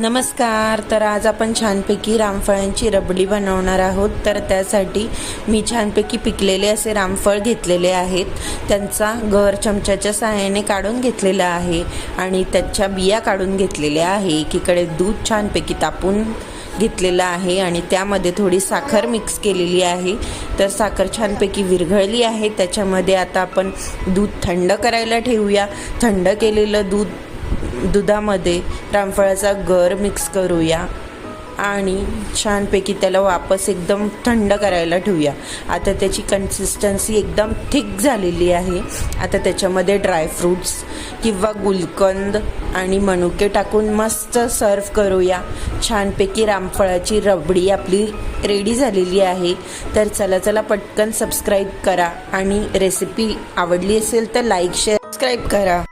नमस्कार तर आज आपण छानपैकी रामफळांची रबडी बनवणार आहोत. तर त्यासाठी मी छानपैकी पिकलेले असे रामफळ घेतलेले आहेत. त्यांचा गर चमच्याच्या सहाय्याने काढून घेतलेला आहे आणि त्याच्या बिया काढून घेतलेल्या आहे. एकीकडे दूध छानपैकी तापून घेतलेलं आहे आणि त्यामध्ये थोडी साखर मिक्स केलेली आहे. तर साखर छानपैकी विरघळली आहे. त्याच्यामध्ये आता आपण दूध थंड करायला ठेवूया. थंड केलेलं दूध दुधामध्ये रामफळाचा गर मिक्स करूया आणि छानपैकी त्याला वापस एकदम थंड करायला ठेवूया. आता त्याची कन्सिस्टन्सी एकदम थिक झालेली आहे. आता त्याच्यामध्ये ड्रायफ्रूट्स किंवा गुलकंद आणि मनुके टाकून मस्त सर्व करूया. छानपैकी रामफळाची रबडी आपली रेडी झालेली आहे. तर चला चला पटकन सबस्क्राईब करा आणि रेसिपी आवडली असेल तर लाईक शेअर सबस्क्राईब करा.